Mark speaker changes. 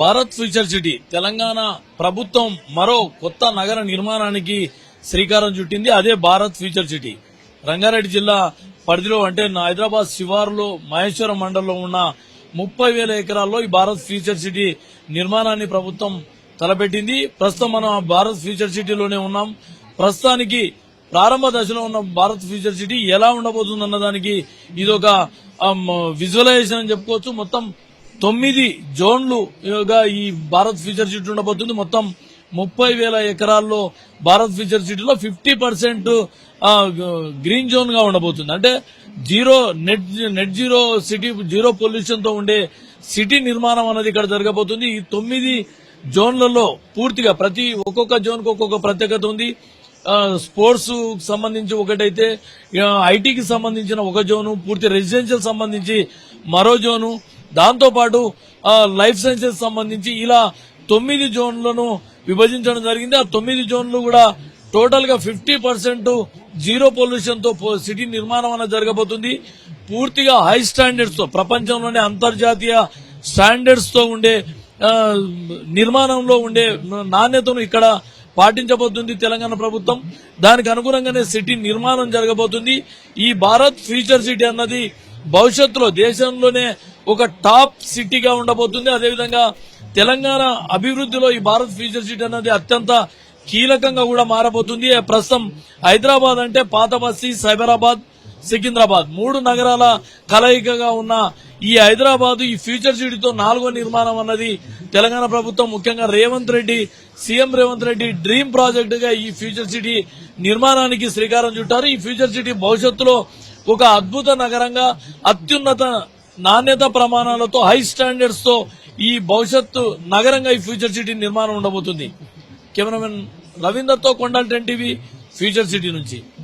Speaker 1: Bharat future city Telangana ప్రభుత్వం మరో కొత్త నగర నిర్మాణానికి శ్రీకారం చుట్టింది. అదే భారత్ ఫ్యూచర్ సిటీ. రంగారెడ్డి జిల్లా పరిధిలో అంటే హైదరాబాద్ శివారులో మహేశ్వరం మండలంలో ఉన్న ముప్పై వేల ఎకరాల్లో ఈ భారత్ ఫ్యూచర్ సిటీ నిర్మాణాన్ని ప్రభుత్వం తలపెట్టింది. ప్రస్తుతం మనం ఆ భారత్ ఫ్యూచర్ సిటీలోనే ఉన్నాం. ప్రస్తుతానికి ప్రారంభ దశలో ఉన్న భారత్ ఫ్యూచర్ సిటీ ఎలా ఉండబోతుంది దానికి ఇది ఒక విజువలైజేషన్ అని చెప్పుకోవచ్చు. మొత్తం తొమ్మిది జోన్లుగా ఈ భారత్ ఫ్యూచర్ సిటీ ఉండబోతుంది. మొత్తం ముప్పై వేల ఎకరాల్లో భారత్ ఫ్యూచర్ సిటీలో ఫిఫ్టీ పర్సెంట్ గ్రీన్ జోన్గా ఉండబోతుంది. అంటే zero net net zero city zero పొల్యూషన్తో ఉండే సిటీ నిర్మాణం అనేది ఇక్కడ జరగబోతుంది. ఈ తొమ్మిది జోన్లలో పూర్తిగా ప్రతి ఒక్కొక్క జోన్కు ఒక్కొక్క ప్రత్యేకత ఉంది. స్పోర్ట్స్ సంబంధించి ఒకటైతే ఐటీకి సంబంధించిన ఒక జోను పూర్తి రెసిడెన్షియల్ సంబంధించి మరో జోను దాంతోపాటు లైఫ్ సైన్సెస్ సంబంధించి ఇలా తొమ్మిది జోన్లను విభజించడం జరిగింది. ఆ తొమ్మిది జోన్లు కూడా టోటల్గా ఫిఫ్టీ పర్సెంట్ జీరో పొల్యూషన్తో సిటీ నిర్మాణం అనేది జరగబోతుంది. పూర్తిగా హై స్టాండర్డ్స్తో ప్రపంచంలోనే అంతర్జాతీయ స్టాండర్డ్స్తో ఉండే నిర్మాణంలో ఉండే నాణ్యతను ఇక్కడ పాటించబోతుంది తెలంగాణ ప్రభుత్వం. దానికి అనుగుణంగానే సిటీ నిర్మాణం జరగబోతుంది. ఈ భారత్ ఫ్యూచర్ సిటీ అన్నది భవిష్యత్తులో దేశంలోనే ఒక టాప్ సిటీగా ఉండబోతుంది. అదేవిధంగా తెలంగాణ అభివృద్ధిలో ఈ భారత్ ఫ్యూచర్ సిటీ అనేది అత్యంత కీలకంగా కూడా మారబోతుంది. ప్రస్తుతం హైదరాబాద్ అంటే పాత బస్తీ సైబరాబాద్ సికింద్రాబాద్ మూడు నగరాల కలయికగా ఉన్న ఈ హైదరాబాద్ ఈ ఫ్యూచర్ సిటీతో నాలుగో నిర్మాణం అన్నది తెలంగాణ ప్రభుత్వం ముఖ్యంగా రేవంత్ రెడ్డి సీఎం రేవంత్ రెడ్డి డ్రీమ్ ప్రాజెక్టుగా ఈ ఫ్యూచర్ సిటీ నిర్మాణానికి శ్రీకారం చుట్టారు. ఈ ఫ్యూచర్ సిటీ భవిష్యత్తులో ఒక అద్భుత నగరంగా అత్యున్నత నాణ్యత ప్రమాణాలతో హై స్టాండర్డ్స్తో ఈ భవిష్యత్తు నగరంగా ఈ ఫ్యూచర్ సిటీ నిర్మాణం ఉండబోతుంది. Cameraman రవీందర్తో Kondal ten TV future city నుంచి.